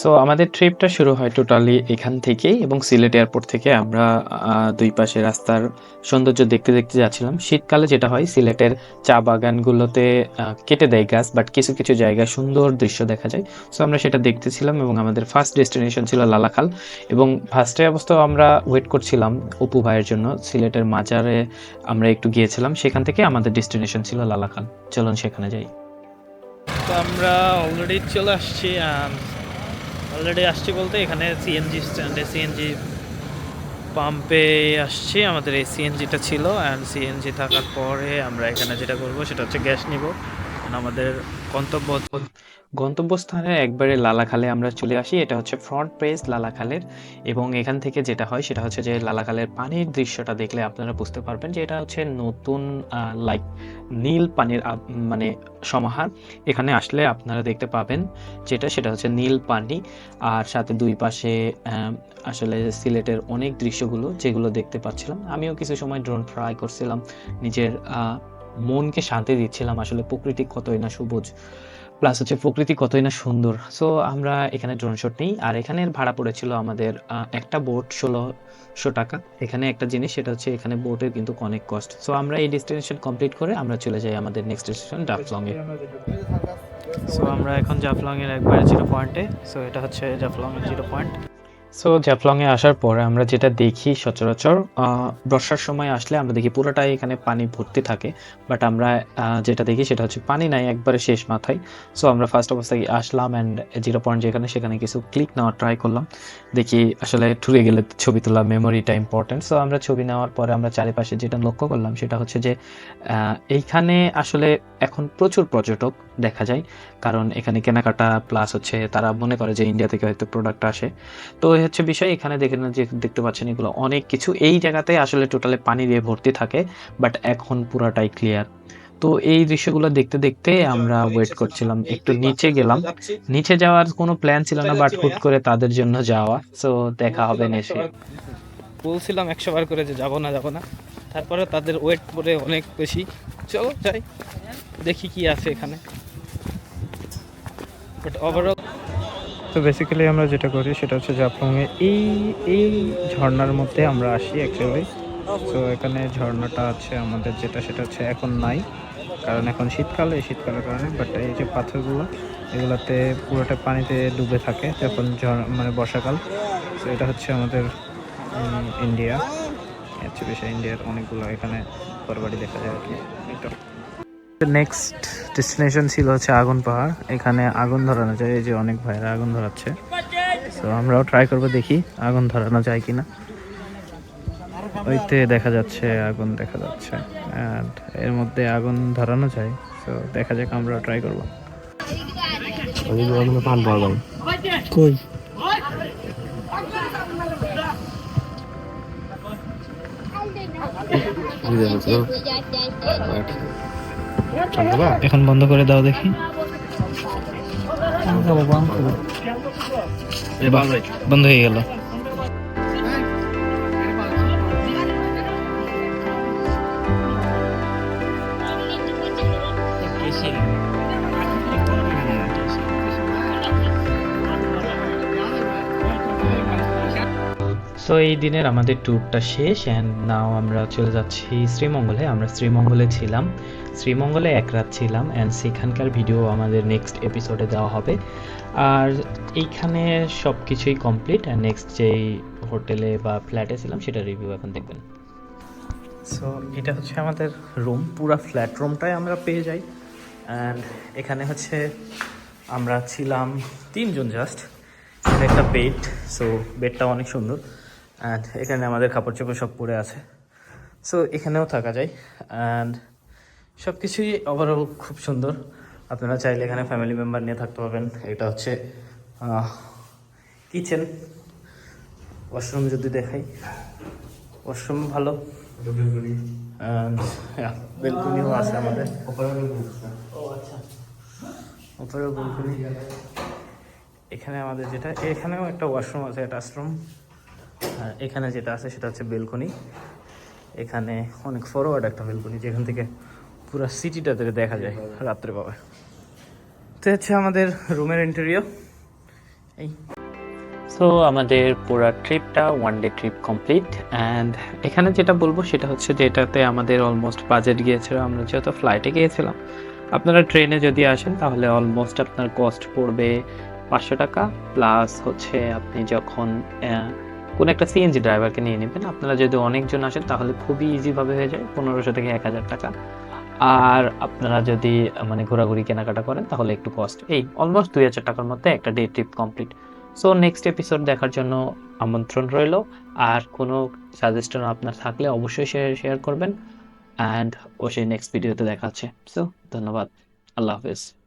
So আমাদের ট্রিপটা শুরু হয় টোটালি এখান থেকেই এবং সিলেট এয়ারপোর্ট থেকে আমরা দুই পাশে রাস্তার সৌন্দর্য দেখতে দেখতে যাচ্ছিলাম। শীতকালে যেটা হয়, সিলেটের চা বাগানগুলোতে কেটে দেয় গাছ বাট কিছু কিছু জায়গায় সুন্দর দৃশ্য দেখা যায়। সো আমরা সেটা দেখতেছিলাম এবং আমাদের ফার্স্ট ডেস্টিনেশন ছিল লালাখাল এবং ফার্স্টে অবস্থাও আমরা ওয়েট করছিলাম অপু ভাইয়ের জন্য। সিলেটের মাজারে আমরা একটু গিয়েছিলাম, সেখান থেকে আমাদের ডেস্টিনেশন ছিল লালাখাল। চলুন সেখানে যাই। তো আমরা অলরেডি চলে আসছি অলরেডি আসছি বলতে এখানে সিএনজি স্ট্যান্ডে সিএনজি পাম্পে আসছি, আমাদের এই সিএনজিটা ছিল অ্যান্ড সিএনজি থাকার পরে আমরা এখানে যেটা করব সেটা হচ্ছে গ্যাস নিব। And আমাদের গন্তব্য গন্তব্যস্থানে একবারে লালাখালে আমরা চলে আসি। এটা হচ্ছে ফ্রন্ট পেজ লালাখালের এবং এখান থেকে যেটা হয় সেটা হচ্ছে যে লালাখালের পানির দৃশ্যটা দেখলে আপনারা বুঝতে পারবেন যে এটা হচ্ছে নতুন লাইক নীল পানির মানে সমাহার। এখানে আসলে আপনারা দেখতে পাবেন যেটা, সেটা হচ্ছে নীল পানি আর সাথে দুই পাশে আসলে সিলেটের অনেক দৃশ্যগুলো যেগুলো দেখতে পাচ্ছিলাম। আমিও কিছু সময় ড্রোন ফ্রাই করছিলাম নিজের মনকে শান্তি দিচ্ছিলাম আসলে প্রকৃতি কতই না সবুজ প্লাস হচ্ছে প্রকৃতি কতই না সুন্দর। সো আমরা এখানে ড্রোন শট নিই, আর এখানের ভাড়া পড়েছিল আমাদের একটা বোট ষোলোশো টাকা। এখানে একটা জিনিস, সেটা হচ্ছে এখানে বোটের কিন্তু অনেক কস্ট সো আমরা এই ডেস্টিনেশন কমপ্লিট করে আমরা চলে যাই আমাদের নেক্সট ডেস্টিনেশন ডাফলংয়ে সো আমরা এখন জাফলংয়ের একবারে জিরো পয়েন্টে সো এটা হচ্ছে জাফলংয়ের জিরো পয়েন্ট সো জাফলংয়ে আসার পর আমরা যেটা দেখি সচরাচর বর্ষার সময় আসলে আমরা দেখি পুরোটাই এখানে পানি ভর্তি থাকে। বাট আমরা যেটা দেখি সেটা হচ্ছে পানি নাই, একবারে শেষ মাথায়। সো আমরা ফার্স্ট অবস্থায় আসলাম অ্যান্ড জিরো পয়েন্ট যেখানে সেখানে কিছু ক্লিক নেওয়ার ট্রাই করলাম। দেখি আসলে ঠুকে গেলে ছবি তোলা মেমোরিটা ইম্পর্টেন্ট সো আমরা ছবি নেওয়ার পরে আমরা চারিপাশে যেটা লক্ষ্য করলাম সেটা হচ্ছে যে এইখানে আসলে এখন প্রচুর পর্যটক দেখা যায়। কারণ এখানে কেনাকাটা প্লাস হচ্ছে তারা মনে করে যে ইন্ডিয়া থেকে হয়তো প্রোডাক্ট আসে। তো এই হচ্ছে বিষয় এখানে দেখে যে দেখতে পাচ্ছেন এগুলো অনেক কিছু। এই জায়গাতে আসলে টোটালে পানি দিয়ে ভর্তি থাকে বাট এখন পুরাটাই ক্লিয়ার তো এই দৃশ্যগুলো দেখতে দেখতে আমরা ওয়েট করছিলাম একটু নিচে গেলাম। নিচে যাওয়ার কোনো প্ল্যান ছিল না বাট হুট করে তাদের জন্য যাওয়া। সো দেখা হবে নেসে বলছিলাম একশো বার করে যে যাব না যাব না। তারপরে তাদের ওয়েট করে অনেক বেশি। চলো যাই দেখি কি আছে এখানে। বাট ওভারঅল তো বেসিক্যালি আমরা যেটা করি সেটা হচ্ছে জাফলংয়ে এই এই ঝর্ণার মধ্যে আমরা আসি অ্যাকচুয়ালি তো এখানে ঝর্ণাটা আছে আমাদের যেটা, সেটা হচ্ছে এখন নাই। কারণ এখন শীতকাল, এই শীতকালের কারণে। বাট এই যে পাথরগুলো, এগুলাতে পুরোটা পানিতে ডুবে থাকে যখন মানে বর্ষাকাল। তো এটা হচ্ছে আমাদের ইন্ডিয়া হচ্ছে বেশি ইন্ডিয়ার অনেকগুলো এখানে ঘরবাড়ি দেখা যায় আর কি। নেক্সট ডেস্টিনেশন ছিল হচ্ছে আগুন পাহাড়। এখানে আগুন ধরানো যায়। এই যে অনেক ভাইরা আগুন ধরাচ্ছে। তো আমরাও ট্রাই করব দেখি আগুন ধরানো যায় কিনা। ওইতে দেখা যাচ্ছে আগুন দেখা যাচ্ছে। এর মধ্যে আগুন ধরানো যায়। তো দেখা যাক আমরা ট্রাই করব। কই? এখন বন্ধ করে দাও দেখি। বন্ধ হয়ে গেল। সো এই দিনের আমাদের ট্যুরটা শেষ অ্যান্ড নাও আমরা চলে যাচ্ছি শ্রীমঙ্গলে। আমরা শ্রীমঙ্গলে ছিলাম। শ্রীমঙ্গলে এক রাত ছিলাম অ্যান্ড সেখানকার ভিডিও আমাদের নেক্সট এপিসোডে দেওয়া হবে। আর এইখানে সব কিছুই কমপ্লিট অ্যান্ড নেক্সট যেই হোটেলে বা ফ্ল্যাটে ছিলাম সেটা রিভিউ এখন দেখবেন। সো এটা হচ্ছে আমাদের রুম পুরো ফ্ল্যাট রুমটাই আমরা পেয়ে যাই। অ্যান্ড এখানে হচ্ছে আমরা ছিলাম তিনজন জাস্ট একটা বেড সো বেডটা অনেক সুন্দর। অ্যান্ড এখানে আমাদের কাপড় চোপড় সব পরে আছে। সো এখানেও থাকা যায়। অ্যান্ড সব কিছুই ওভারঅল খুব সুন্দর। আপনারা চাইলে এখানে ফ্যামিলি মেম্বার নিয়ে থাকতে পারবেন। এটা হচ্ছে কিচেন ওয়াশরুম যদি দেখাই। ওয়াশরুম ভালো। বেলকুনিও আছে আমাদের। ও উপরেও বেলকুনি এখানে আমাদের যেটা এখানেও একটা ওয়াশরুম আছে অ্যাটাচরুম আর এখানে যেটা আছে সেটা হচ্ছে বেলকনি। এখানে অনেক ফরওয়ার্ড একটা বেলকনি, যেখান থেকে পুরো সিটিটা থেকে দেখা যায় রাত্রে পাবে। তো হচ্ছে আমাদের রুমের ইন্টেরিয়র এই। সো আমাদের পুরো ট্রিপটা one day trip complete and এখানে যেটা বলব সেটা হচ্ছে যে এটাতে আমাদের অলমোস্ট বাজেট গিয়েছিল, আমরা যেহেতু ফ্লাইটে গিয়েছিলাম। আপনারা ট্রেনে যদি আসেন, তাহলে অলমোস্ট আপনার কস্ট পড়বে পাঁচশো টাকা প্লাস হচ্ছে আপনি যখন কোনো একটা সিএনজি ড্রাইভারকে নিয়ে নেবেন। আপনারা যদি অনেকজন আসেন, তাহলে খুবই ইজিভাবে হয়ে যায়, পনেরোশো থেকে এক হাজার টাকা। আর আপনারা যদি মানে ঘোরাঘুরি কেনাকাটা করেন, তাহলে একটু কস্ট এই অলমোস্ট দুই হাজার টাকার মধ্যে একটা day trip complete so next episode দেখার জন্য আমন্ত্রণ রইল। আর কোনো সাজেশন আপনার থাকলে অবশ্যই শেয়ার শেয়ার করবেন। অ্যান্ড অবশ্যই নেক্সট ভিডিওতে দেখা হচ্ছে। সো ধন্যবাদ। আল্লাহ হাফেজ।